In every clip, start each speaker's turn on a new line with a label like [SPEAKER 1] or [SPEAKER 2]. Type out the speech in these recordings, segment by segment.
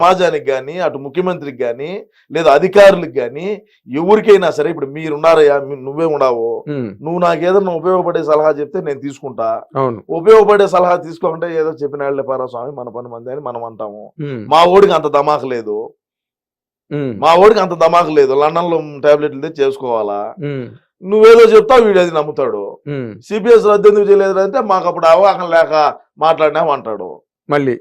[SPEAKER 1] సమాజానికి కానీ అటు ముఖ్యమంత్రికి కానీ లేదా అధికారులకు కానీ ఎవరికైనా సరే ఇప్పుడు మీరున్నారయ్యా నువ్వే ఉన్నావు.
[SPEAKER 2] ఉమ్,
[SPEAKER 1] నువ్వు నాకు ఏదైనా ఉపయోగపడే సలహా చెప్తే నేను తీసుకుంటా. ఉపయోగపడే సలహా తీసుకోకుంటే ఏదో చెప్పిన వాళ్ళే పారా స్వామి మన పని మంది అని మనం అంటాము. మా ఓడికి అంత దమాకు లేదు. మా ఓడికి అంత దమాకు లేదు. లండన్లో టాబ్లెట్లు తెచ్చి చేసుకోవాలా నువ్వేదో చెప్తావు వీడు అది నమ్ముతాడు. సిపిఎస్ రద్దు ఎందుకు చేయలేదు అంటే మాకు అప్పుడు అవగాహన లేక మాట్లాడినాం అంటాడు
[SPEAKER 2] మళ్ళీ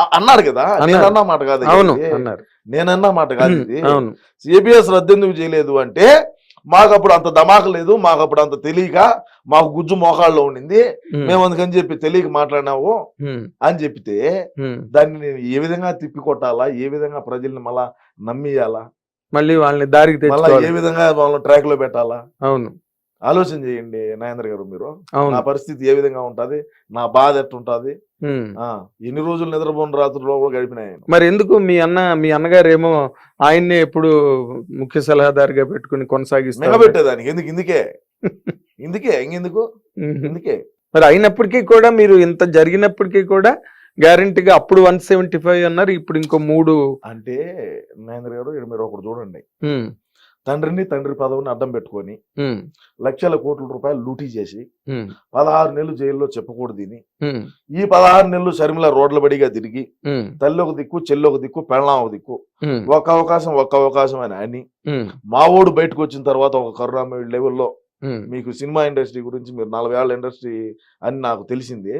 [SPEAKER 1] అ- అన్నాడు కదా
[SPEAKER 2] అన్నారు.
[SPEAKER 1] నేనన్నా మాట కాదు
[SPEAKER 2] అవును. అన్నారు.
[SPEAKER 1] నేనన్నా మాట కాదు ఇది.
[SPEAKER 2] అవును.
[SPEAKER 1] సిపిఎస్ రద్దు ఎందుకు చేయలేదు అంటే మాకు అప్పుడు అంత దమాక లేదు మాకు అప్పుడు అంత తెలియక మాకు గుజ్జు మోకాళ్ళలో ఉండింది. మేము అందుకని చెప్పి తెలియక మాట్లాడినావు అని చెప్తే. దాన్ని నేను ఏ విధంగా తిప్పి కొట్టాలా ఏ విధంగా ప్రజల్ని మళ్ళా నమ్మియాలా?
[SPEAKER 2] మళ్ళీ వాళ్ళని దారికి
[SPEAKER 1] మళ్ళా ఏ విధంగా వాళ్ళని ట్రాక్లో పెట్టాలా?
[SPEAKER 2] అవును.
[SPEAKER 1] ఆలోచన చేయండి నాగేంద్ర గారు మీరు. నా పరిస్థితి ఏ విధంగా ఉంటది? నా బాధ ఎట్టుంటది? ఎన్ని రోజులు నిద్రపోని రాత్రుల్లో కూడా గడిపినాయి
[SPEAKER 2] మరి ఎందుకు మీ అన్న మీ అన్నగారు ఏమో ఆయన్నే ఎప్పుడు ముఖ్య సలహాదారుగా పెట్టుకుని కొనసాగిస్తారు
[SPEAKER 1] మిగబెట్టేదానికి. ఎందుకు? ఇందుకే. ఇందుకే. ఇంకెందుకు? ఇందుకే.
[SPEAKER 2] మరి అయినప్పటికీ కూడా మీరు ఇంత జరిగినప్పటికీ కూడా గ్యారంటీగా అప్పుడు వన్ సెవెంటీ ఫైవ్ అన్నారు ఇప్పుడు ఇంకో మూడు
[SPEAKER 1] అంటే మహేంద్ర గారు మీరు ఒకటి చూడండి. తండ్రిని తండ్రి పదవిని అడ్డం పెట్టుకొని లక్షల కోట్ల రూపాయలు లూటీ చేసి పదహారు నెలలు జైల్లో చెప్పకూడదు ఈ పదహారు నెలలు షర్మిల రోడ్ల బడిగా తిరిగి తల్లి ఒక దిక్కు చెల్లి ఒక దిక్కు పెళ్ళాం ఒక దిక్కు ఒక అవకాశం ఒక అవకాశం అని అని
[SPEAKER 2] ఉమ్,
[SPEAKER 1] మా ఓడు బయటకు వచ్చిన తర్వాత ఒక కరుణామయుడు లెవెల్లో మీకు సినిమా ఇండస్ట్రీ గురించి మీరు నలభై ఏళ్ళ ఇండస్ట్రీ అని నాకు తెలిసింది.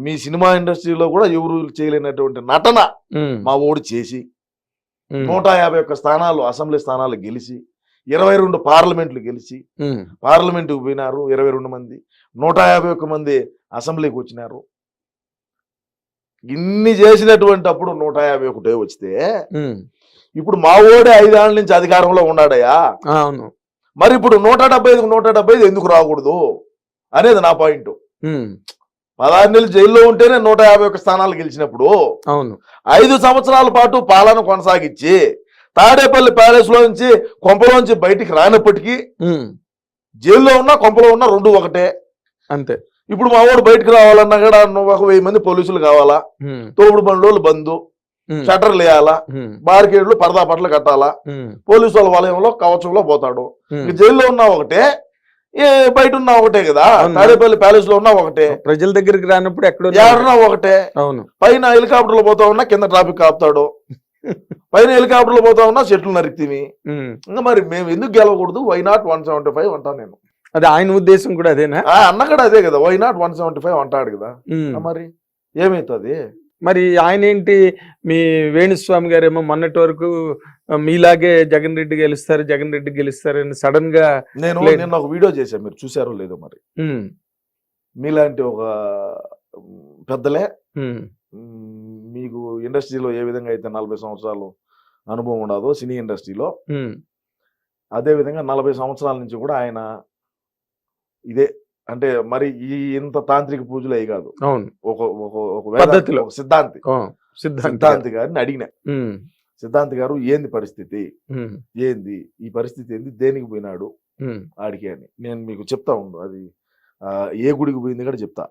[SPEAKER 1] మీ సినిమా ఇండస్ట్రీలో కూడా ఎవరు చేయలేనటువంటి నటన మా ఓడు చేసి నూట యాభై ఒక్క స్థానాలు అసెంబ్లీ స్థానాలు గెలిచి ఇరవై రెండు పార్లమెంట్లు గెలిచి పార్లమెంటుకు పోయినారు ఇరవై రెండు మంది నూట యాభై ఒక్క మంది అసెంబ్లీకి వచ్చినారు. ఇన్ని చేసినటువంటి అప్పుడు నూట యాభై ఒకటే వస్తే
[SPEAKER 2] ఉమ్,
[SPEAKER 1] ఇప్పుడు మా ఓడే ఐదేళ్ళ నుంచి అధికారంలో ఉన్నాడయ్యా
[SPEAKER 2] అవును.
[SPEAKER 1] మరి ఇప్పుడు నూట డెబ్బై ఐదుకు నూట డెబ్బై ఐదు ఎందుకు రాకూడదు? అనేది నా పాయింట్. పదహారు నెలలు జైల్లో ఉంటేనే నూట యాభై ఒక్క స్థానాలు గెలిచినప్పుడు
[SPEAKER 2] అవును.
[SPEAKER 1] ఐదు సంవత్సరాల పాటు పాలన కొనసాగించి తాడేపల్లి ప్యాలెస్లో నుంచి కొంపలోంచి బయటికి రానప్పటికీ జైల్లో ఉన్నా కొంపలో ఉన్నా రెండు ఒకటే.
[SPEAKER 2] అంతే.
[SPEAKER 1] ఇప్పుడు మా వాడు బయటకు రావాలన్నా కూడా ఒక వెయ్యి మంది పోలీసులు కావాలా? తోపుడు బండ్లు బంధు
[SPEAKER 2] ఉమ్,
[SPEAKER 1] షట్టర్లు వేయాలా బార్కేడ్లు పరదా పట్ల కట్టాలా పోలీసు వాళ్ళ వలయంలో కవచంలో పోతాడు. జైల్లో ఉన్నా ఒకటే బయట ఉన్నా ఒకటే కదా. తాడేపల్లి ప్యాలెస్లో ఉన్నా ఒకటే.
[SPEAKER 2] ప్రజల దగ్గరికి రానప్పుడు ఎక్కడ
[SPEAKER 1] ఏడన్నా ఒకటే.
[SPEAKER 2] అవును.
[SPEAKER 1] పైన హెలికాప్టర్లో పోతా ఉన్నా కింద ట్రాఫిక్ ఆపుతాడు. పైన హెలికాప్టర్లో పోతా ఉన్నా చెట్లు నరికితివి. ఇంకా మరి మేము ఎందుకు గెలవకూడదు? Why not one seventy five అంటాను నేను.
[SPEAKER 2] అది ఆయన ఉద్దేశం కూడా అదేనా?
[SPEAKER 1] అన్న కూడా అదే కదా. Why not one seventy five అంటాడు కదా. మరి ఏమైతుంది?
[SPEAKER 2] మరి ఆయన ఏంటి? మీ వేణుస్వామి గారు ఏమో మొన్నటి వరకు మీలాగే జగన్ రెడ్డి గెలుస్తారు జగన్ రెడ్డి గెలుస్తారు అని సడన్గా
[SPEAKER 1] నేను. నిన్న ఒక వీడియో చేశాను మీరు చూసారో లేదో మరి. మీలాంటి ఒక పెద్దలే మీకు ఇండస్ట్రీలో ఏ విధంగా అయితే నలభై సంవత్సరాలు అనుభవం ఉండదో సినీ ఇండస్ట్రీలో అదే విధంగా నలభై సంవత్సరాల నుంచి కూడా ఆయన ఇదే అంటే మరి ఈ ఇంత తాంత్రిక పూజలు అయి కాదు.
[SPEAKER 2] అవును.
[SPEAKER 1] ఒక ఒక సిద్ధాంతి.
[SPEAKER 2] సిద్ధాంతి.
[SPEAKER 1] గారిని అడిగిన. సిద్ధాంతి గారు ఏంది పరిస్థితి? ఏంది? ఈ పరిస్థితి ఏంది? దేనికి పోయినాడు? ఆడికి అని. నేను మీకు చెప్తా ఉండు. అది ఏ గుడికి పోయింది కూడా చెప్తా.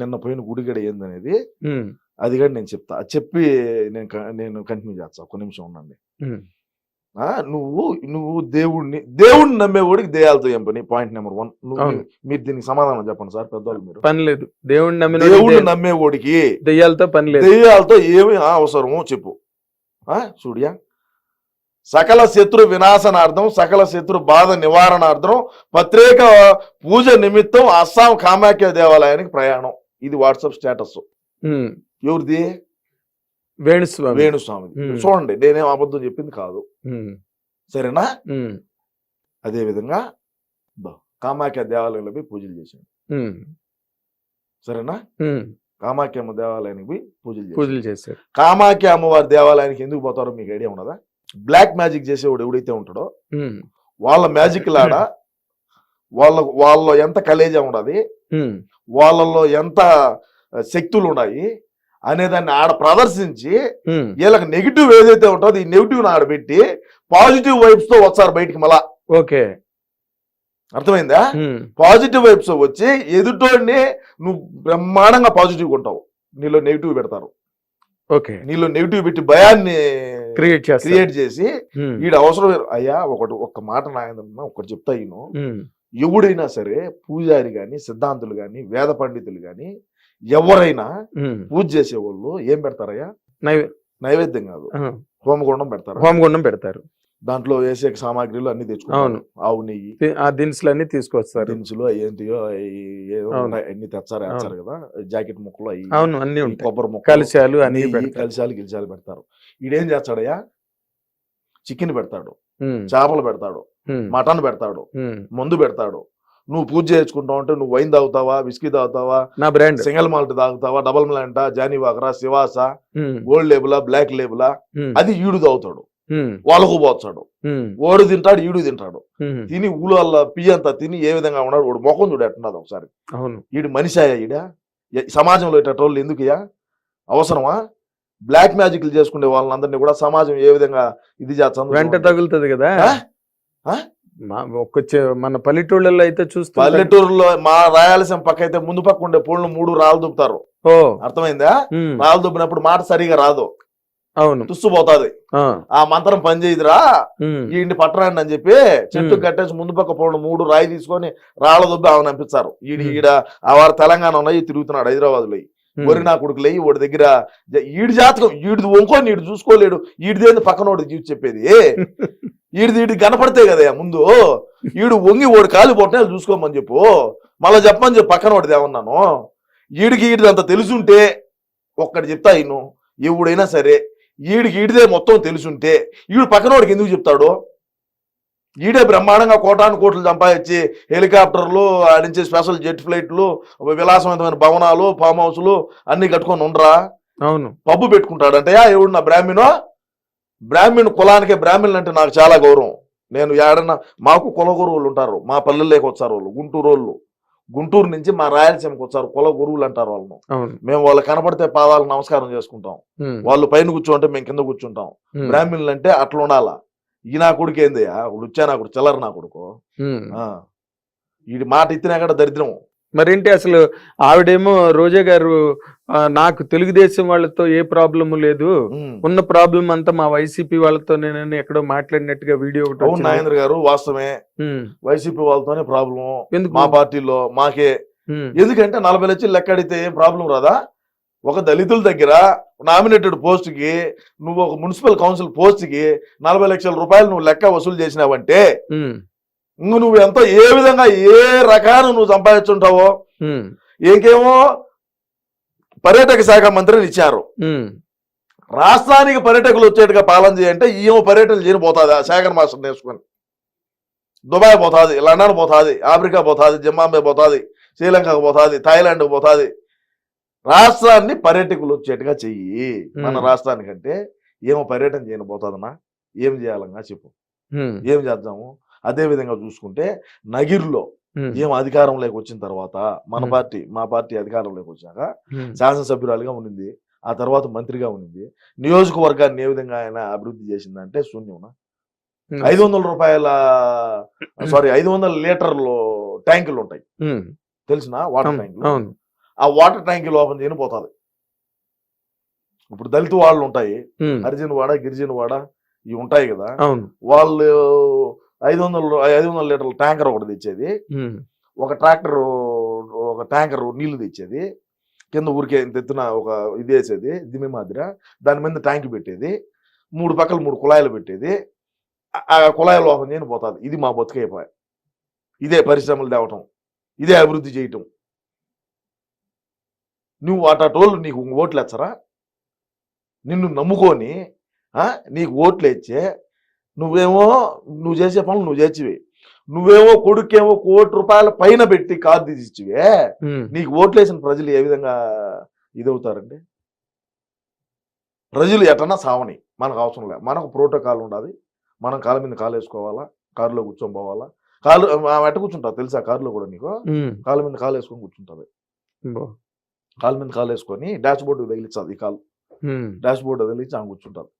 [SPEAKER 1] నిన్న పోయిన గుడి కూడా ఏందనేది
[SPEAKER 2] ఉమ్,
[SPEAKER 1] అది కూడా నేను చెప్తా. చెప్పి నేను నేను కంటిన్యూ చేస్తా. ఒక నిమిషం ఉండండి. నువ్వు నువ్వు దేవుణ్ణి దేవుణ్ణి నమ్మేవాడికి దేయాలతో ఏం పని? Point number one. మీరు దీనికి సమాధానం చెప్పండి సార్ పెద్దవాళ్ళు మీరు.
[SPEAKER 2] పని లేదు. దేవుణ్ణి నమ్మిన
[SPEAKER 1] దేవుణ్ణి నమ్మేవాడికి
[SPEAKER 2] దెయ్యాలతో పని లేదు.
[SPEAKER 1] దెయ్యాలతో ఏమి అవసరమో చెప్పు. చూడియా సకల శత్రు వినాశనార్థం సకల శత్రు బాధ నివారణార్థం ప్రత్యేక పూజ నిమిత్తం అస్సాం కామాఖ్య దేవాలయానికి ప్రయాణం. ఇది వాట్సాప్ స్టేటస్. ఎవరిది?
[SPEAKER 2] వేణుస్వామి.
[SPEAKER 1] వేణుస్వామిది.
[SPEAKER 2] ఉమ్.
[SPEAKER 1] చూడండి నేనేం అబద్ధం చెప్పింది కాదు. సరేనా? అదే విధంగా కామాఖ్య దేవాలయంలో పోయి పూజలు
[SPEAKER 2] ఉమ్,
[SPEAKER 1] సరేనా?
[SPEAKER 2] ఉమ్.
[SPEAKER 1] కామాఖ్య అమ్మ దేవాలయానికి పోయి పూజలు
[SPEAKER 2] పూజలు చేశారు.
[SPEAKER 1] కామాఖ్య అమ్మవారి దేవాలయానికి ఎందుకు పోతారో మీకు ఐడియా ఉన్నదా? బ్లాక్ మ్యాజిక్ చేసేవాడు ఎవడైతే ఉంటాడో వాళ్ళ మ్యాజిక్ లాడ వాళ్ళ వాళ్ళలో ఎంత కలేజా
[SPEAKER 2] ఉమ్,
[SPEAKER 1] వాళ్ళలో ఎంత శక్తులు ఉన్నాయి అనేదాన్ని ఆడ ప్రదర్శించి వీళ్ళకి నెగిటివ్ ఏదైతే ఉంటుందో ఈ నెగిటివ్ ఆడ పెట్టి పాజిటివ్ వైబ్స్తో వచ్చారు బయటికి మళ్ళా.
[SPEAKER 2] ఓకే.
[SPEAKER 1] అర్థమైందా? పాజిటివ్ వైబ్స్ వచ్చి ఎదుటోడిని నువ్వు బ్రహ్మాండంగా పాజిటివ్ ఉంటావు. నీలో నెగిటివ్ పెడతారు.
[SPEAKER 2] ఓకే.
[SPEAKER 1] నీలో నెగిటివ్ పెట్టి భయాన్ని
[SPEAKER 2] క్రియేట్ చేస్తారు.
[SPEAKER 1] క్రియేట్ చేసి వీడు అవసరం అయ్యా ఒకటి ఒక్క మాట నాయన ఒకటి చెప్తా ఈయన. ఎవడైనా సరే పూజారి గాని సిద్ధాంతులు గాని వేద పండితులు గాని ఎవరైనా. పూజ చేసేవాళ్ళు ఏం పెడతారయ్యా?
[SPEAKER 2] నైవే-
[SPEAKER 1] నైవేద్యం కాదు. హోమగుండం పెడతారు.
[SPEAKER 2] హోమగుండం పెడతారు.
[SPEAKER 1] దాంట్లో వేసే సామాగ్రిలు అన్ని తెచ్చుకుంటారు.
[SPEAKER 2] అవును.
[SPEAKER 1] ఆవు నెయ్యి.
[SPEAKER 2] ఆ దినుసులు అన్ని తీసుకొస్తారు.
[SPEAKER 1] దినుసులు ఏంటియో అన్ని తెచ్చారు వేస్తారు కదా. జాకెట్ ముక్కలు అవి
[SPEAKER 2] అవును అన్ని
[SPEAKER 1] కొబ్బరి ముక్కలు
[SPEAKER 2] కలిశాలు అన్ని
[SPEAKER 1] కలిశాలు గిలిశాలు పెడతారు. ఈడేం చేస్తాడయ్యా? చికెన్ పెడతాడు చేపలు పెడతాడు మటన్ పెడతాడు. మందు పెడతాడు. నువ్వు పూజ చేసుకుంటావు అంటే నువ్వు వైన్ తాగుతావా విస్కీ తాగుతావా?
[SPEAKER 2] నా బ్రాండ్.
[SPEAKER 1] సింగల్ మాల్ట్ తాగుతావా? డబల్ మిలాంటా జానీ వాకరా? శివాస? గోల్డ్ లేబులా? బ్లాక్ లేబులా? అది ఈడు తాగుతాడు. వాళ్ళకు పోతాడు. ఓడు తింటాడు ఈడు తింటాడు. తిని ఊళ్ళ పియ్యంతా తిని ఏ విధంగా ఉన్నాడు వాడు ముఖం చూడు ఎట్టున్నది ఒకసారి.
[SPEAKER 2] అవును.
[SPEAKER 1] ఈడు మనిషి అయ్యా ఈడ? సమాజంలో ఇట్టోళ్ళు ఎందుకుయా అవసరమా? బ్లాక్ మ్యాజిక్లు చేసుకునే వాళ్ళందరినీ కూడా సమాజం ఏ విధంగా ఇది చేస్తుంది
[SPEAKER 2] వెంట తగులుతుంది కదా?
[SPEAKER 1] ఆ? ఆ?
[SPEAKER 2] మా ఒక్క చె- మన పల్లెటూళ్ళలో అయితే చూస్తే
[SPEAKER 1] పల్లెటూరులో మా రాయలసీమ పక్క అయితే ముందు పక్క ఉండే పూలను మూడు రాళ్ళు దుబ్బుతారు.
[SPEAKER 2] ఓ.
[SPEAKER 1] అర్థమైందా? రాళ్ళు దుబ్బినప్పుడు మాట సరిగా రాదు.
[SPEAKER 2] అవును.
[SPEAKER 1] తుస్సుపోతాది
[SPEAKER 2] ఆ,
[SPEAKER 1] ఆ మంత్రం పనిచేయదురా ఈ పట్టరండి అని చెప్పి చెట్టు. కట్టేసి ముందు పక్క పూలను మూడు రాయి తీసుకొని రాళ్ళ దుబ్బి ఆమె పంపిస్తారు ఈడి. ఈడ ఆ వారు తెలంగాణ ఉన్నాయి తిరుగుతున్నాడు
[SPEAKER 2] హైదరాబాద్లో
[SPEAKER 1] వరి నా కొడుకు లేయి వాడి దగ్గర ఈడి జాతకం ఈడిది వంకొని ఈడు చూసుకోలేడు. ఈడిదేంది పక్కన వాడు చూసి చెప్పేది? ఈడిది ఈడి కనపడితే కదా ముందు. ఈడు వంగి ఓడి కాలు పొట్టిన చూసుకోమని చెప్పు. మళ్ళీ చెప్పమని చెప్పు పక్కన వాడిది ఏమన్నాను. ఈడికి ఈడిది అంత తెలుసుంటే ఒక్కటి చెప్తా ఈయను ఎవడైనా సరే ఈడికి ఈడిదే మొత్తం తెలుసుంటే ఈడు పక్కన వాడికి ఎందుకు చెప్తాడు? ఈడే బ్రహ్మాండంగా కోటాను కోట్లు సంపాదించి హెలికాప్టర్లు ఆడించే స్పెషల్ జెట్ ఫ్లైట్లు విలాసవంతమైన భవనాలు ఫామ్ హౌస్లు అన్ని కట్టుకొని ఉండరా?
[SPEAKER 2] అవును.
[SPEAKER 1] పబ్బు పెట్టుకుంటాడంటయా ఎవడు నా బ్రాహ్మణో? బ్రాహ్మణ్ కులానికే బ్రాహ్మణులు అంటే నాకు చాలా గౌరవం. నేను ఏడన్నా మాకు కుల గురువులు ఉంటారు మా పల్లెల్లోకి వచ్చారు వాళ్ళు గుంటూరు వాళ్ళు గుంటూరు నుంచి మా రాయలసీమకి వచ్చారు. కుల గురువులు అంటారు వాళ్ళను. మేము వాళ్ళు కనపడితే పాదాలకు నమస్కారం చేసుకుంటాం. వాళ్ళు పైన కూర్చోంటే మేము కింద కూర్చుంటాం. బ్రాహ్మణులు అంటే అట్లా ఉండాలా? ఈ నా కొడుకు ఏందయ్యా ఇప్పుడు వచ్చా నా కొడుకు చిల్లర నా కొడుకు. వీడి మాట ఇచ్చినా కూడా దరిద్రం
[SPEAKER 2] మరేంటి అసలు ఆవిడేమో రోజా గారు నాకు తెలుగుదేశం వాళ్ళతో ఏ ప్రాబ్లము లేదు. ఉన్న ప్రాబ్లం అంతా మా వైసీపీ వాళ్ళతో నేను ఎక్కడో మాట్లాడినట్టుగా వీడియో ఒకటి.
[SPEAKER 1] నాగేంద్ర గారు వాస్తవమే. వైసీపీ వాళ్ళతోనే ప్రాబ్లం
[SPEAKER 2] ఎందుకు?
[SPEAKER 1] మా పార్టీలో మాకే. ఎందుకంటే నలభై లక్షలు లెక్క అడిగితే ఏం ప్రాబ్లం రాదా? ఒక దళితుల దగ్గర నామినేటెడ్ పోస్ట్కి నువ్వు ఒక మున్సిపల్ కౌన్సిల్ పోస్ట్కి నలభై లక్షల రూపాయలు నువ్వు లెక్క వసూలు చేసినావంటే నువ్వు ఎంతో ఏ విధంగా ఏ రకాన నువ్వు సంపాదించుంటావో ఇంకేమో పర్యాటక శాఖ మంత్రిని ఇచ్చారు. రాష్ట్రానికి పర్యాటకులు వచ్చేట్టుగా పాలన చేయంటే ఈమె పర్యటన చేయని పోతుంది ఆ శేఖర్ మాస్టర్ నేర్చుకొని. దుబాయ్ పోతుంది లండన్ పోతుంది ఆఫ్రికా పోతుంది జింబాబే పోతుంది శ్రీలంకకు పోతుంది థాయిలాండ్కి పోతుంది. రాష్ట్రాన్ని పర్యాటకులు వచ్చేట్టుగా చెయ్యి. మన. రాష్ట్రానికంటే ఏమో పర్యటన చేయని పోతుందన్నా ఏం చేయాలన్నా చెప్పు. ఏం చేద్దాము? అదే విధంగా చూసుకుంటే నగిరిలో ఏం అధికారంలోకి వచ్చిన తర్వాత మన. పార్టీ మా పార్టీ అధికారంలోకి వచ్చాక
[SPEAKER 2] ఉమ్,
[SPEAKER 1] శాసనసభ్యురాలుగా ఉన్నింది ఆ తర్వాత మంత్రిగా ఉన్నింది. నియోజకవర్గాన్ని ఏ విధంగా ఆయన అభివృద్ధి చేసిందంటే శూన్యం. ఐదు వందల రూపాయల సారీ ఐదు వందల లీటర్లు ట్యాంకులు ఉంటాయి. తెలిసిన? వాటర్ ట్యాంకులు. ఆ వాటర్ ట్యాంకులు ఓపెన్ చేయని పోతుంది. ఇప్పుడు దళిత వాళ్ళు ఉంటాయి. హరిజన్ వాడ గిరిజన వాడ ఇవి ఉంటాయి కదా. వాళ్ళు ఐదు వందల ఐదు వందల లీటర్ల ట్యాంకర్ ఒకటి తెచ్చేది. ఒక ట్రాక్టర్ ఒక ట్యాంకర్ నీళ్ళు తెచ్చేది. కింద ఊరికే ఎత్తున ఒక ఇది వేసేది దిమ్మి మాదిర దాని మీద ట్యాంక్ పెట్టేది. మూడు పక్కల మూడు కుళాయిలు పెట్టేది. ఆ- కుళాయిలు ఓపెన్ చేయని పోతుంది. ఇది మా బతుకైపోయి ఇదే పరిశ్రమలు తేవటం. ఇదే అభివృద్ధి చేయటం. నువ్వు అటోళ్ళు నీకు ఓట్లు ఎచ్చరా నిన్ను నమ్ముకొని నీకు ఓట్లు ఇచ్చే నువ్వేమో నువ్వు చేసే పనులు నువ్వు చేసివి నువ్వేమో కొడుకేమో కోటి రూపాయల పైన పెట్టి కారు తీసిచ్చివే నీకు ఓట్లేసిన ప్రజలు ఏ విధంగా ఇదవుతారండి? ప్రజలు ఎటన్నా సావని మనకు అవసరం లేదు మనకు ప్రోటోకాల్ ఉండాలి. మనం కాళ్ళ మీద కాలు వేసుకోవాలా? కారులో కూర్చొని పోవాలా? కాలు ఆమె ఎట్ట కూర్చుంటా తెలుసా కారులో కూడా నీకు? కాళ్ళ మీద కాలు వేసుకొని కూర్చుంటుంది. కాళ్ళ మీద కాలు వేసుకొని డాష్ బోర్డు తగిలించాలి ఈ కాలు. డాష్ బోర్డు తగిలించి ఆమె కూర్చుంటుంది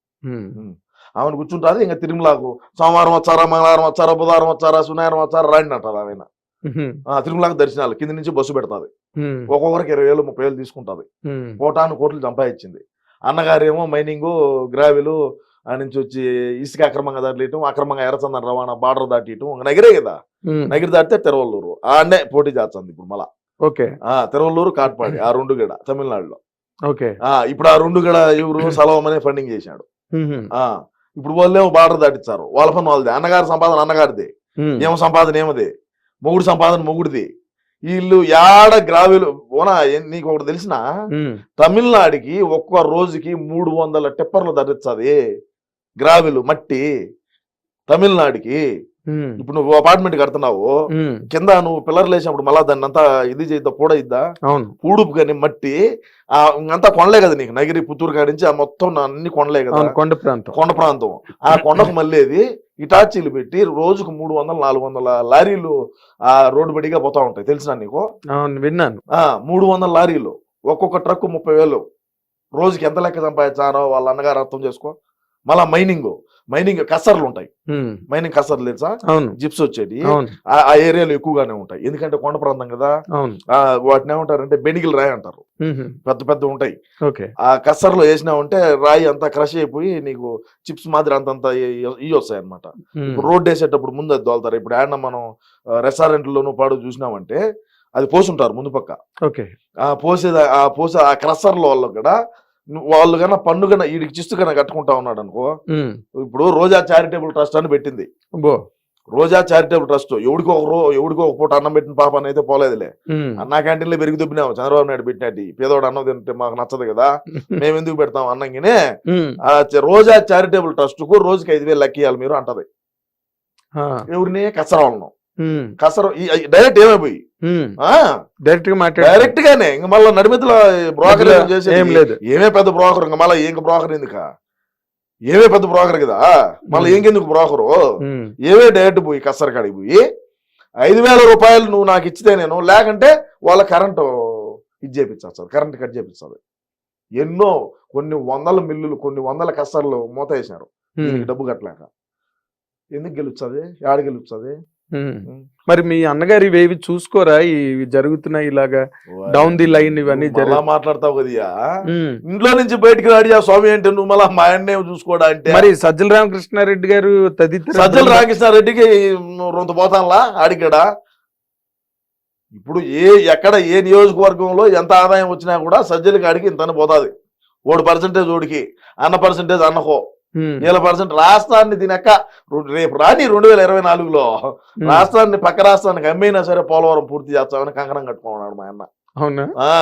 [SPEAKER 2] ఉమ్,
[SPEAKER 1] ఆమెను కూర్చుంటుంది ఇంకా తిరుమలకు సోమవారం వచ్చారా మంగళవారం వచ్చారా బుధవారం వచ్చారా శనివారం వచ్చారా రాండి అంటారు ఆమె తిరుమలకు దర్శనాలు కింద నుంచి బస్సు పెడతాది. ఒక్కొక్కరికి ఇరవై వేలు ముప్పై వేలు తీసుకుంటది. కోటాను కోట్లు సంపాదించింది. అన్నగారేమో మైనింగ్ గ్రావెలు ఆ నుంచి వచ్చి ఇసుక అక్రమంగా దాటియటం అక్రమంగా ఎర్రచందన రవాణా బార్డర్ దాటియటం నగిరే కదా. నగిరి దాటితే తిరువల్లూరు. ఆడనే పోటీ చేస్తుంది ఇప్పుడు మళ్ళా.
[SPEAKER 2] ఓకే.
[SPEAKER 1] ఆ తిరువల్లూరు కాట్పాడి ఆ రెండు గడ తమిళనాడులో.
[SPEAKER 2] ఓకే.
[SPEAKER 1] ఆ ఇప్పుడు ఆ రెండు గడ ఎవరు సలవమనే ఫండింగ్ చేశాడు. ఆ. ఇప్పుడు వాళ్ళేమో బార్డర్ దాటిస్తారు వాళ్ళ పని వాళ్ళది. అన్నగారి సంపాదన అన్నగారిది. ఏమ సంపాదన ఏమది. మొగుడు సంపాదన మొగుడిది. వీళ్ళు యాడ గ్రావెలు ఓనా నీకు ఒకటి తెలిసిన తమిళనాడుకి ఒక్క రోజుకి మూడు వందల టిప్పర్లు ధరించది గ్రావెలు మట్టి తమిళనాడుకి. ఇప్పుడు నువ్వు అపార్ట్మెంట్ కడుతున్నావు కింద నువ్వు పిల్లర్లు వేసినప్పుడు మళ్ళా దాన్ని అంతా ఇది చేద్దా పూడ ఇద్దా
[SPEAKER 2] అవును.
[SPEAKER 1] పూడుపు కానీ మట్టి ఆ అంతా కొండలే కదా నీకు. నగిరి పుత్తూరు కాడి నుంచి ఆ మొత్తం అన్ని కొండలే కదా.
[SPEAKER 2] కొండ ప్రాంతం.
[SPEAKER 1] కొండ ప్రాంతం. ఆ కొండకు మళ్ళేది ఇటాచీలు పెట్టి రోజుకు మూడు వందల నాలుగు వందల లారీలు ఆ రోడ్డు బడిగా పోతా ఉంటాయి. తెలిసిన నీకు
[SPEAKER 2] విన్నాను.
[SPEAKER 1] ఆ మూడు వందల లారీలు. ఒక్కొక్క ట్రక్ ముప్పై వేలు. రోజుకి ఎంత లెక్క సంపాదించారో వాళ్ళ అన్నగారు అర్థం చేసుకో. మళ్ళా మైనింగ్ మైనింగ్ కసర్లు ఉంటాయి. మైనింగ్ కసర్లు తెలుసా? జిప్స్ వచ్చేది ఆ- ఏరియాలో ఎక్కువగానే ఉంటాయి. ఎందుకంటే కొండ ప్రాంతం కదా. వాటిని ఏమంటారంటే బెనిగిల్ రాయి అంటారు. పెద్ద పెద్ద ఉంటాయి. ఆ కసర్లో వేసినావంటే రాయి అంతా క్రష్ అయిపోయి నీకు చిప్స్ మాదిరి అంతంత ఇవి వస్తాయి అనమాట రోడ్ వేసేటప్పుడు ముందు అది దోలుతారు ఇప్పుడు ఆడ మనం రెస్టారెంట్లోనూ పాడు చూసినామంటే అది పోసుంటారు ముందు పక్క.
[SPEAKER 2] ఓకే.
[SPEAKER 1] ఆ పోసేది ఆ పోసే ఆ క్రషర్ల వాళ్ళు కూడా వాళ్ళు కన్నా పన్ను కన్నా వీడికి చిస్తు కన్నా కట్టుకుంటా ఉన్నాడు అనుకో ఇప్పుడు రోజా చారిటబుల్ ట్రస్ట్ అని పెట్టింది. రోజా చారిటబుల్ ట్రస్ట్ ఎవడికో ఒక రో ఎవడికో ఒక పూట అన్నం పెట్టిన పాప అయితే పోలేదులే. అన్నా క్యాంటీన్లో పెరిగి దుబ్బినాము చంద్రబాబు నాయుడు పెట్టినట్టు. పేదోడు అన్నం తింటే మాకు నచ్చదు కదా మేము ఎందుకు పెడతాం అన్నంగినే రోజా చారిటబుల్ ట్రస్ట్కు రోజుకి ఐదు వేలు లెక్కియాలి మీరు అంటది. ఎవరిని? కసర వాళ్ళను కసర డైరెక్ట్ ఏమైపోయి?
[SPEAKER 2] డైరెక్ట్గా మాట్లాడు.
[SPEAKER 1] డైరెక్ట్ గానే ఇంక మళ్ళీ నడిమితుల బ్రోకర్ చేసేది
[SPEAKER 2] ఏం లేదు.
[SPEAKER 1] ఏమే పెద్ద బ్రోకర్? ఇంక మళ్ళీ ఇంక బ్రోకర్ ఎందుక ఏమే పెద్ద బ్రోకర్ కదా? మళ్ళీ. ఇంకెందుకు బ్రోకరు? ఏవే డైరెక్ట్ పోయి కసర కాడికి పోయి ఐదు వేల రూపాయలు నువ్వు నాకు ఇచ్చితే నేను లేకంటే వాళ్ళ కరెంటు ఇది చేపించాలి కరెంట్ కట్ చేపించాలి ఎన్నో కొన్ని వందల మిల్లులు కొన్ని వందల కసర్లు మూత వేసినారు డబ్బు కట్టలేక. ఎందుకు గెలుస్తుంది? ఆడ గెలుస్తుంది.
[SPEAKER 2] మరి మీ అన్నగారు ఇవేవి చూసుకోరా? ఇవి జరుగుతున్నాయి ఇలాగా Down the line ఇవన్నీ
[SPEAKER 1] నువ్వు మళ్ళా
[SPEAKER 2] జరుగు-
[SPEAKER 1] మాట్లాడతావు కదయ్యా
[SPEAKER 2] ఉమ్.
[SPEAKER 1] ఇంట్లో నుంచి బయటికి రాడియా స్వామి అంటే నువ్వు మళ్ళా మా ఆయన్నే చూసుకోడా అంటే?
[SPEAKER 2] మరి సజ్జల రామకృష్ణారెడ్డి గారు తదితర
[SPEAKER 1] సజ్జల రామకృష్ణారెడ్డికి రొంత పోతానులా ఆడికాడా? ఇప్పుడు ఏ ఎక్కడ ఏ నియోజకవర్గంలో ఎంత ఆదాయం వచ్చినా కూడా సజ్జలకి ఆడికి ఇంతని పోతాది. ఓడి పర్సెంటేజ్ ఓడికి అన్న పర్సెంటేజ్ అన్నకో. వీళ్ళ పర్సెంట్ రాష్ట్రాన్ని తినక్క రేపు రాని రెండు వేల ఇరవై నాలుగులో. రాష్ట్రాన్ని పక్క రాష్ట్రానికి అమ్మైనా సరే పోలవరం పూర్తి చేస్తామని కంకణం కట్టుకున్నాడు మా అన్న.
[SPEAKER 2] అవునా?
[SPEAKER 1] ఆ,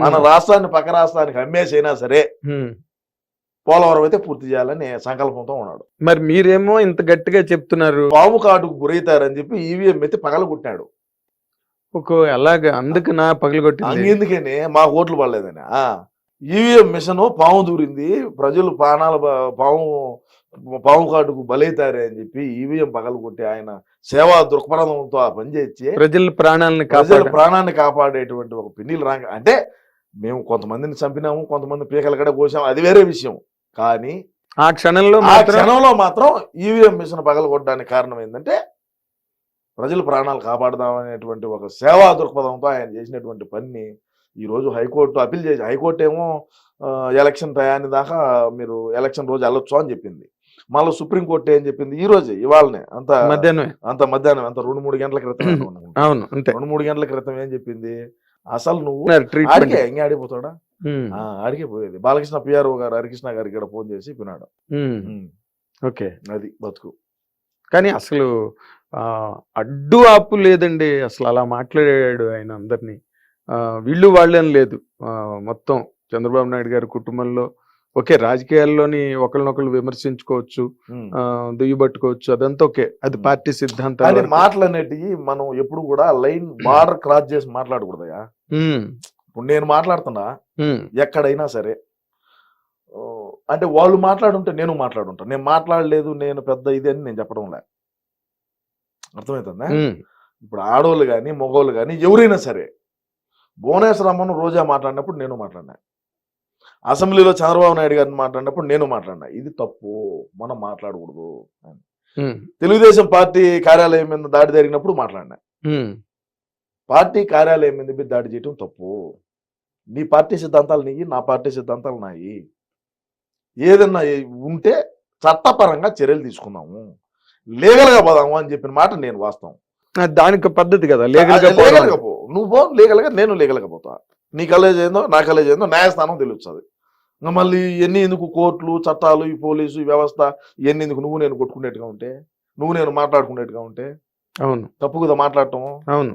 [SPEAKER 1] మన రాష్ట్రాన్ని పక్క రాష్ట్రానికి అమ్మేసైనా సరే. పోలవరం అయితే పూర్తి చేయాలని సంకల్పంతో ఉన్నాడు.
[SPEAKER 2] మరి మీరేమో ఇంత గట్టిగా చెప్తున్నారు.
[SPEAKER 1] పాము కాటుకు గురైతారని చెప్పి ఈవీఎం ఎత్తి పగలగొట్టాడు
[SPEAKER 2] ఒక అలాగా? అందుకు నా పగలగొట్టింది
[SPEAKER 1] అందుకని మా ఓట్లు పడలేదని. ఈవీఎం మిషన్ పాము దూరింది. ప్రజలు ప్రాణాల పాము పాము కాటుకు బలైతారే అని చెప్పి ఈవీఎం పగలగొట్టి ఆయన సేవా దృక్పథంతో ఆ పని చేసి
[SPEAKER 2] ప్రజల ప్రాణాలను
[SPEAKER 1] ప్రజల ప్రాణాన్ని కాపాడేటువంటి ఒక పిన్నిలు రాంగ. అంటే మేము కొంతమందిని చంపినాము కొంతమంది పీకల కడ కోసాము అది వేరే విషయం. కానీ
[SPEAKER 2] ఆ క్షణంలో
[SPEAKER 1] ఆ క్షణంలో మాత్రం ఈవీఎం మిషన్ పగలగొట్టడానికి కారణం ఏంటంటే ప్రజల ప్రాణాలు కాపాడదామనేటువంటి ఒక సేవా దృక్పథంతో ఆయన చేసినటువంటి పని ఈ రోజు హైకోర్టు అప్పీల్ చేసి హైకోర్టు ఏమో ఎలక్షన్ టయాన్ని దాకా మీరు ఎలక్షన్ రోజు వెళ్ళొచ్చు అని చెప్పింది. మళ్ళీ సుప్రీంకోర్టు ఏం చెప్పింది? ఈ రోజే ఇవాళనే అంత
[SPEAKER 2] మధ్యాహ్నం
[SPEAKER 1] అంత మధ్యాహ్నం అంత రెండు మూడు గంటల క్రితం.
[SPEAKER 2] అవును అంతే.
[SPEAKER 1] రెండు మూడు గంటల క్రితం ఏం చెప్పింది? అసలు నువ్వు ఆడికే ఇంకా ఆడిపోతాడా ఆడికే పోయేది. బాలకృష్ణ పిఆర్ఓ గారు హరికృష్ణ గారికి ఇక్కడ ఫోన్ చేసి పిన్నాడు ఉమ్,
[SPEAKER 2] ఓకే.
[SPEAKER 1] అది బతుకు.
[SPEAKER 2] కానీ అసలు అడ్డు ఆపు లేదండి. అసలు అలా మాట్లాడాడు ఆయన అందరినీ. వీళ్ళు వాళ్ళని లేదు. మొత్తం చంద్రబాబు నాయుడు గారి కుటుంబంలో ఓకే రాజకీయాల్లోని ఒకరినొకరు విమర్శించుకోవచ్చు దుయ్యబట్టుకోవచ్చు అదంతా ఓకే. అది. పార్టీ సిద్ధాంతాలు
[SPEAKER 1] మాటలు అనేటివి మనం ఎప్పుడు కూడా లైన్ బార్డర్ క్రాస్ చేసి మాట్లాడకూడదయా ఇప్పుడు నేను మాట్లాడుతున్నా ఎక్కడైనా సరే అంటే వాళ్ళు మాట్లాడుంటే నేను మాట్లాడుంటా. నేను మాట్లాడలేదు నేను పెద్ద ఇది అని నేను చెప్పడం లే. అర్థమవుతుందా? ఇప్పుడు ఆడోళ్ళు కానీ మగవాళ్ళు కానీ ఎవరైనా సరే భువనేశ్వరమ్మను రోజా మాట్లాడినప్పుడు నేను మాట్లాడినా. అసెంబ్లీలో చంద్రబాబు నాయుడు గారిని మాట్లాడినప్పుడు నేను మాట్లాడినా. ఇది తప్పు మనం మాట్లాడకూడదు అని. తెలుగుదేశం పార్టీ కార్యాలయం మీద దాడి జరిగినప్పుడు మాట్లాడినా. పార్టీ కార్యాలయం మీద దాడి చేయటం తప్పు. నీ పార్టీ సిద్ధాంతాలు నీయి నా పార్టీ సిద్ధాంతాలు నాయి. ఏదన్నా ఉంటే చట్టపరంగా చర్యలు తీసుకుందాము. లీగల్గా పోదాము అని చెప్పిన మాట నేను వాస్తవం.
[SPEAKER 2] దానికి పద్ధతి కదా
[SPEAKER 1] లీగల్గా. పో. నువ్వు పో లీగల్గా నేను లీగల్గా పోతా. నీ కాలేజ్ ఏందో నా కాలేజ్ ఏందో న్యాయస్థానం తెలుస్తుంది. ఇంకా మళ్ళీ ఎన్ని ఎందుకు కోర్టులు చట్టాలు ఈ పోలీసు ఈ వ్యవస్థ ఇవన్నీ ఎందుకు నువ్వు నేను కొట్టుకునేట్టుగా ఉంటే నువ్వు నేను మాట్లాడుకునేట్టుగా ఉంటే
[SPEAKER 2] అవును.
[SPEAKER 1] తప్పు కదా మాట్లాడటం
[SPEAKER 2] అవును.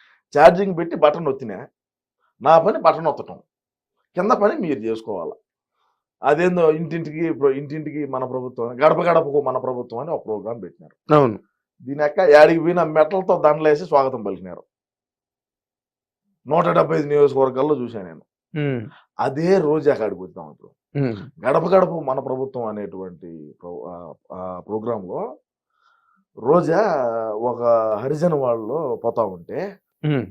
[SPEAKER 1] ఛార్జింగ్ పెట్టి బటన్ ఒత్తినా నా పని బటన్ ఒత్తటం కింద పని మీరు చేసుకోవాలి. అదేందో ఇంటింటికి ఇంటింటికి మన ప్రభుత్వం గడప గడపకు మన ప్రభుత్వం అని ఒక ప్రోగ్రాం పెట్టినారు.
[SPEAKER 2] అవును.
[SPEAKER 1] దీని యొక్క యాడికి పోయిన మెటలతో దండలేసి స్వాగతం పలికినారు. నూట డెబ్బై ఐదు నియోజకవర్గాల్లో చూశాను నేను. అదే రోజు అక్కడికి వచ్చాం ఇప్పుడు. గడప గడప మన ప్రభుత్వం అనేటువంటి ప్రోగ్రాంలో రోజా ఒక హరిజన్ వాళ్ళలో పోతా ఉంటే
[SPEAKER 2] ఉం,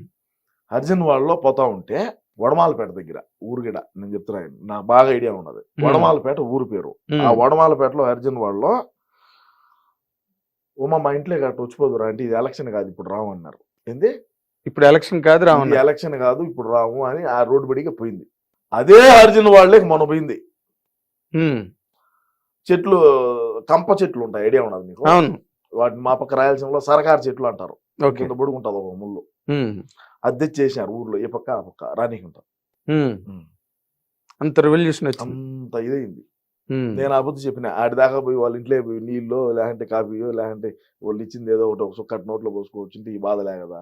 [SPEAKER 1] హరిజన్ వాళ్ళలో పోతా ఉంటే వడమాలపేట దగ్గర ఊరుగిడ నేను చెప్తున్నాను నాకు బాగా ఐడియా ఉన్నది. వడమాలపేట ఊరు పేరు. ఆ వడమాలపేటలో హరిజన్ వాళ్ళలో ఉమా మా ఇంట్లో గట్ట వచ్చిపోదురా అంటే ఇది ఎలక్షన్ కాదు ఇప్పుడు రాము అన్నారు. ఏంది?
[SPEAKER 2] ఇప్పుడు ఎలక్షన్ కాదు రావణ
[SPEAKER 1] ఎలక్షన్ కాదు ఇప్పుడు రాము అని ఆ రోడ్డు బడికి పోయింది. అదే హరిజన్ వాళ్ళకి మొన్న పోయింది చెట్లు కంప చెట్లు ఉంటాయి ఐడియా ఉన్నది మీకు
[SPEAKER 2] అవును.
[SPEAKER 1] వాటిని మా పక్క రాయలసీమలో సరకారు చెట్లు అంటారు. కింద పడుకుంటుంది ఒక ముళ్ళు.
[SPEAKER 2] ఉం,
[SPEAKER 1] అది తెచ్చేసినారు ఊర్లో ఈ పక్క ఆ పక్క రానీకుంటారు
[SPEAKER 2] ఉం. అంత రెవల్యూషన్
[SPEAKER 1] అంత ఇదైంది. నేను అబద్ధం చెప్పిన ఆడి దాకా పోయి వాళ్ళ ఇంట్లో పోయి నీళ్ళు లేదంటే కాఫీయో లేదంటే వాళ్ళు ఇచ్చింది ఏదో ఒకటి ఒక సుక్కటి నోట్లో పోసుకోవచ్చు ఈ బాధ లే కదా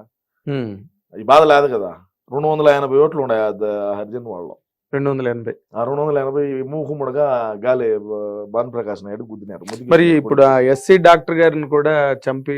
[SPEAKER 1] ఈ బాధ లేదు కదా? రెండు వందల ఎనభై ఓట్లు ఉన్నాయి ఆ హరిజన్ వాళ్ళు
[SPEAKER 2] రెండు వందల ఎనభై.
[SPEAKER 1] ఆ రెండు వందల ఎనభై మూకుముడుగా గాలి ఆ, భాను ప్రకాష్ నాయుడు గుద్దినారు.
[SPEAKER 2] మరి ఇప్పుడు ఆ ఎస్సీ డాక్టర్ గారిని కూడా చంపి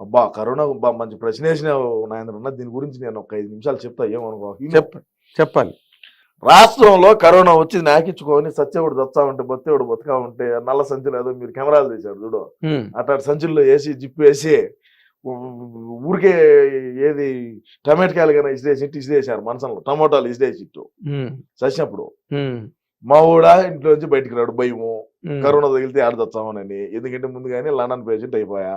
[SPEAKER 1] అబ్బా కరోనా బా మంచి ప్రశ్న వేసినావు నాయన దీని గురించి నేను ఒక ఐదు నిమిషాలు చెప్తా ఏమనుకో?
[SPEAKER 2] చెప్ప చెప్పాలి.
[SPEAKER 1] రాష్ట్రంలో కరోనా వచ్చి నాకించుకొని సత్యవుడు దత్తా ఉంటే బత్తేవుడు బతుకా ఉంటే నల్ల సంచులు ఏదో మీరు కెమెరాలు తీశారు చూడు. అట్లాంటి సంచుల్లో వేసి జిప్పు వేసి ఊరికే ఏది టమాటకాయలు కానీ ఇసిరేసి ఇటు ఇసిరేసారు మనసంలో. టమోటాలు ఇసిరేసి ఇట్టు
[SPEAKER 2] ఉమ్,
[SPEAKER 1] చచ్చినప్పుడు మా ఊడ ఇంట్లో నుంచి బయటికి రాడు భయము. కరోనా తగిలితే ఆడదొచ్చామనని ఎందుకంటే ముందుగానే లండన్ పేషెంట్ అయిపోయా.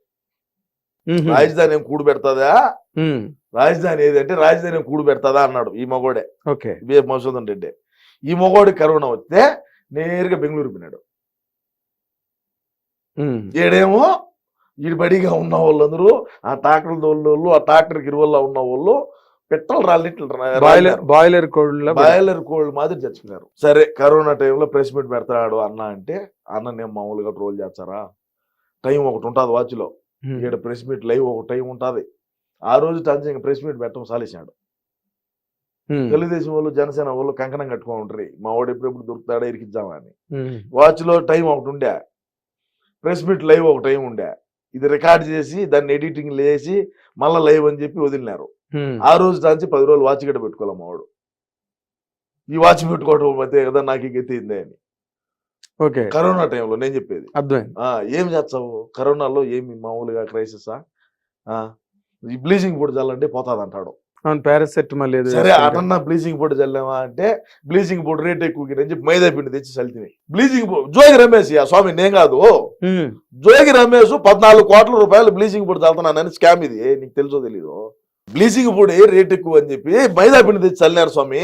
[SPEAKER 1] రాజధాని ఏం కూడు పెడతాదా? రాజధాని ఏదంటే రాజధాని ఏం కూడు పెడతాదా అన్నాడు ఈ మగోడే.
[SPEAKER 2] ఓకే.
[SPEAKER 1] బి మోసూదన్ రెడ్డి. ఈ మగోడి కరోనా వస్తే నేరుగా బెంగళూరు పోయినాడు. ఈడేమో ఈడు బడిగా ఉన్న వాళ్ళందరూ ఆ ట్రాక్టర్ తోళ్ళు ఆ ట్రాక్టర్ గిరువల్లో ఉన్న వాళ్ళు పెట్రోల్ రాలిట్లు
[SPEAKER 2] బాయిలర్ బాయిలర్ కోడ్ల
[SPEAKER 1] బాయిలర్ కోల్డ్ మాదిరి చచ్చిపోయారు సరే కరోనా టైంలో ప్రెస్ మీట్ పెడతాడు అన్న అంటే అన్న నేను మామూలుగా ట్రోల్ చేస్తారా? టైం ఒకటి ఉంటుంది వాచ్లో. ఈడ ప్రెస్ మీట్ లైవ్ ఒక టైం ఉంటుంది. ఆ రోజు టంచి ప్రెస్ మీట్ పెట్టడం సాలేసాడు. తెలుగుదేశం వాళ్ళు జనసేన వాళ్ళు కంకణం కట్టుకో ఉంటారు మా వాడు ఎప్పుడెప్పుడు దొరుకుతాడా ఇరికిద్దామా అని. వాచ్లో టైం ఒకటి ఉండే. ప్రెస్ మీట్ లైవ్ ఒక టైం ఉండే. ఇది రికార్డ్ చేసి దాన్ని ఎడిటింగ్ లేసి మళ్ళీ లైవ్ అని చెప్పి వదిలినారు. ఆ రోజు దాంచి పది రోజులు వాచ్ గడ్డ పెట్టుకోవాలి మా వాడు. ఈ వాచ్ పెట్టుకోవడం మధ్య కదా నాకు ఈ గతి అయింది అని.
[SPEAKER 2] ఓకే.
[SPEAKER 1] కరోనా టైంలో నేను చెప్పేది.
[SPEAKER 2] అర్థమైంది.
[SPEAKER 1] ఏం చేస్తావు? కరోనాలో ఏమి మామూలుగా క్రైసిసా ఈ బ్లీచింగ్ పొడి చల్లంటే పోతాది అంటాడు
[SPEAKER 2] పారాసెటమాల్ ఏదో
[SPEAKER 1] సరే. అటన్నా బ్లీచింగ్ పొడి చల్లామా అంటే బ్లీచింగ్ పొడి రేట్ ఎక్కువ అని చెప్పి మైదా పిండి తెచ్చి చల్లితిని బ్లీచింగ్ జోగి రమేష్ ఆ స్వామి నేను కాదు. జోగి రమేష్ పద్నాలుగు కోట్ల రూపాయలు బ్లీచింగ్ పొడి చల్లుతున్నానని స్కామ్ ఇది. నీకు తెలుసో తెలీదు? బ్లీచింగ్ పొడి రేట్ ఎక్కువ అని చెప్పి మైదా పిండి తెచ్చి చల్లినారు స్వామి.